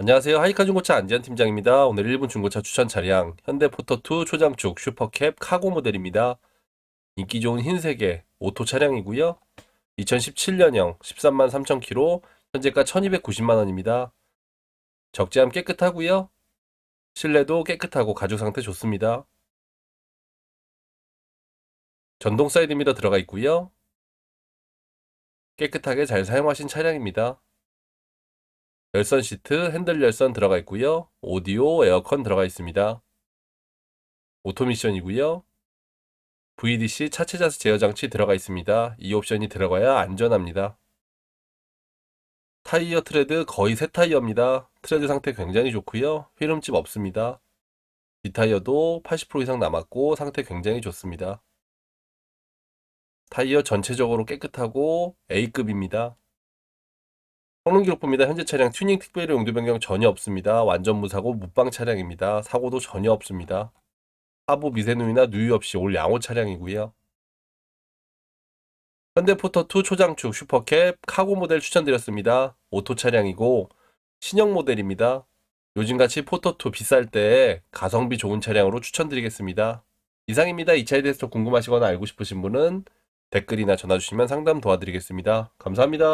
안녕하세요. 하이카 중고차 안지한 팀장입니다. 오늘 1분 중고차 추천 차량 현대 포터2 초장축 슈퍼캡 카고 모델입니다. 인기 좋은 흰색의 오토 차량이고요. 2017년형 13만 3천 킬로, 현재가 1290만 원입니다. 적재함 깨끗하고요. 실내도 깨끗하고 가죽 상태 좋습니다. 전동 사이드 미러 들어가 있고요. 깨끗하게 잘 사용하신 차량입니다. 열선 시트, 핸들 열선 들어가 있고요. 오디오, 에어컨 들어가 있습니다. 오토미션이고요. VDC 차체 자스 제어 장치 들어가 있습니다. 이 옵션이 들어가야 안전합니다. 타이어 트레드 거의 새 타이어입니다. 트레드 상태 굉장히 좋고요. 휘름집 없습니다. 뒷타이어도 80% 이상 남았고 상태 굉장히 좋습니다. 타이어 전체적으로 깨끗하고 A급입니다. 성능 기록 봅니다. 현재 차량 튜닝 특별히 용도 변경 전혀 없습니다. 완전 무사고 무빵 차량입니다. 사고도 전혀 없습니다. 하부 미세누이나 누유 없이 올 양호 차량이고요. 현대포터2 초장축 슈퍼캡 카고 모델 추천드렸습니다. 오토 차량이고 신형 모델입니다. 요즘같이 포터2 비쌀 때 가성비 좋은 차량으로 추천드리겠습니다. 이상입니다. 이 차에 대해서 더 궁금하시거나 알고 싶으신 분은 댓글이나 전화 주시면 상담 도와드리겠습니다. 감사합니다.